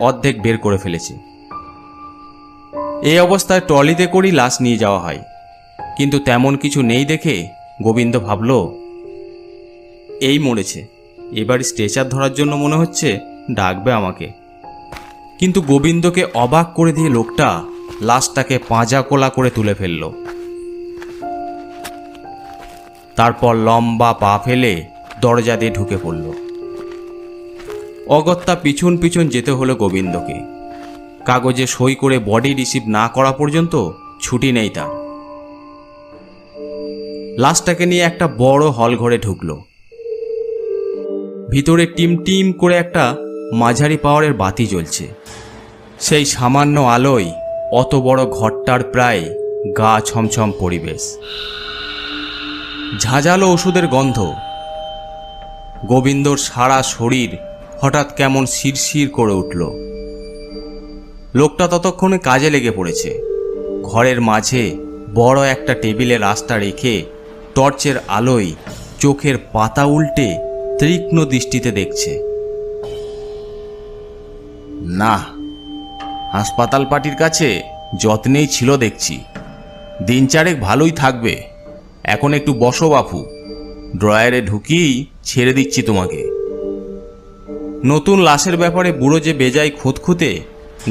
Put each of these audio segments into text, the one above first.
অর্ধেক বের করে ফেলেছে। এই অবস্থায় ট্রলিতে করেই লাশ নিয়ে যাওয়া হয়। কিন্তু তেমন কিছু নেই দেখে গোবিন্দ ভাবল, এই মরেছে। এবার স্ট্রেচার ধরার জন্য মনে হচ্ছে ডাকবে আমাকে। কিন্তু গোবিন্দকে অবাক করে দিয়ে লোকটা লাশটাকে পাঁজা কোলা করে তুলে ফেলল। তারপর লম্বা পা ফেলে দরজা দিয়ে ঢুকে পড়ল। অগত্যা পিছন পিছন যেতে হলো গোবিন্দকে। কাগজে সই করে বডি রিসিভ না করা পর্যন্ত ছুটি নেই তার। লাশটাকে নিয়ে একটা বড় হল ঘরে ঢুকলো। ভিতরে টিম টিম করে একটা মাঝারি পাওয়ারের বাতি জ্বলছে। সেই সামান্য আলোয় অত বড় ঘরটার প্রায় গা ছমছম পরিবেশ। ঝাঁঝালো ওষুধের গন্ধ। গোবিন্দর সারা শরীর হঠাৎ কেমন শিরশির করে উঠল। লোকটা ততক্ষণে কাজে লেগে পড়েছে। ঘরের মাঝে বড় একটা টেবিলে রাস্তা রেখে টর্চের আলোয় চোখের পাতা উল্টে তীক্ষ্ণ দৃষ্টিতে দেখছে। না, হাসপাতাল পার্টির কাছে যত্নেই ছিল দেখছি। দিন চারেক ভালোই থাকবে। এখন একটু বসো বাপু। ড্রয়ারে ঢুকিয়েই ছেড়ে দিচ্ছি তোমাকে। নতুন লাশের ব্যাপারে বুড়ো যে বেজায় খুঁতখুঁতে,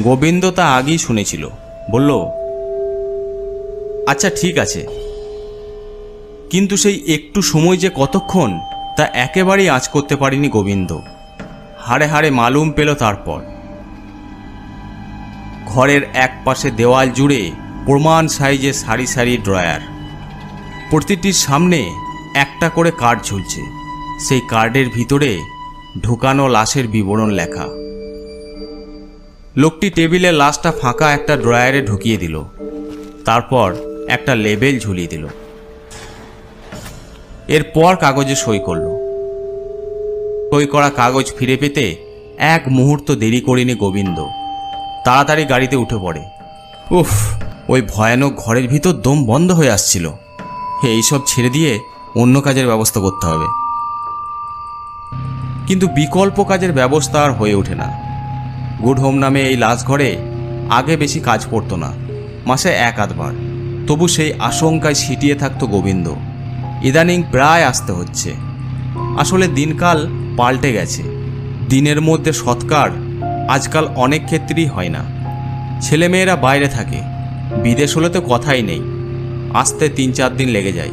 গোবিন্দ তা আগেই শুনেছিল। বলল আচ্ছা ঠিক আছে। কিন্তু সেই একটু সময় যে কতক্ষণ, তা একেবারেই আঁচ করতে পারেনি গোবিন্দ। হাড়ে হাড়ে মালুম পেল তারপর। ঘরের এক পাশে দেওয়াল জুড়ে প্রমাণ সাইজে সারি সারি ড্রয়ার। প্রতিটির সামনে একটা করে কার্ড ঝুলছে। সেই কার্ডের ভিতরে ঢুকানো লাশের বিবরণ লেখা। লোকটি টেবিলে লাশটা ফাঁকা একটা ড্রয়ারে ঢুকিয়ে দিল। তারপর একটা লেবেল ঝুলিয়ে দিল। এরপর কাগজে সই করল। সই করা কাগজ ফিরে পেতে এক মুহূর্ত দেরি করিনি গোবিন্দ। তাড়াতাড়ি গাড়িতে উঠে পড়ে। উফ, ওই ভয়ানক ঘরের ভিতর দম বন্ধ হয়ে আসছিল। এইসব ছেড়ে দিয়ে অন্য কাজের ব্যবস্থা করতে হবে। কিন্তু বিকল্প কাজের ব্যবস্থা আর হয়ে ওঠে না। গুড হোম নামে এই লাশ ঘরে আগে বেশি কাজ পড়তো না, মাসে এক আধবার। তবু সেই আশঙ্কায় ছিটিয়ে থাকতো গোবিন্দ। ইদানিং প্রায় আসতে হচ্ছে। আসলে দিনকাল পাল্টে গেছে। দিনের মধ্যে সৎকার আজকাল অনেক ক্ষেত্রেই হয় না। ছেলেমেয়েরা বাইরে থাকে, বিদেশ হলে তো কথাই নেই। আসতে তিন চার দিন লেগে যায়।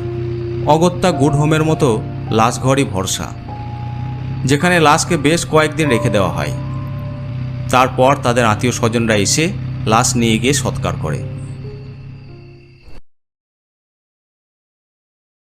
অগত্যা গুড হোমের মতো লাশঘরই ভরসা। যেখানে লাশকে বেশ কয়েকদিন রেখে দেওয়া হয়। তারপর তাদের আত্মীয় স্বজনরা এসে লাশ নিয়ে গিয়ে সৎকার করে।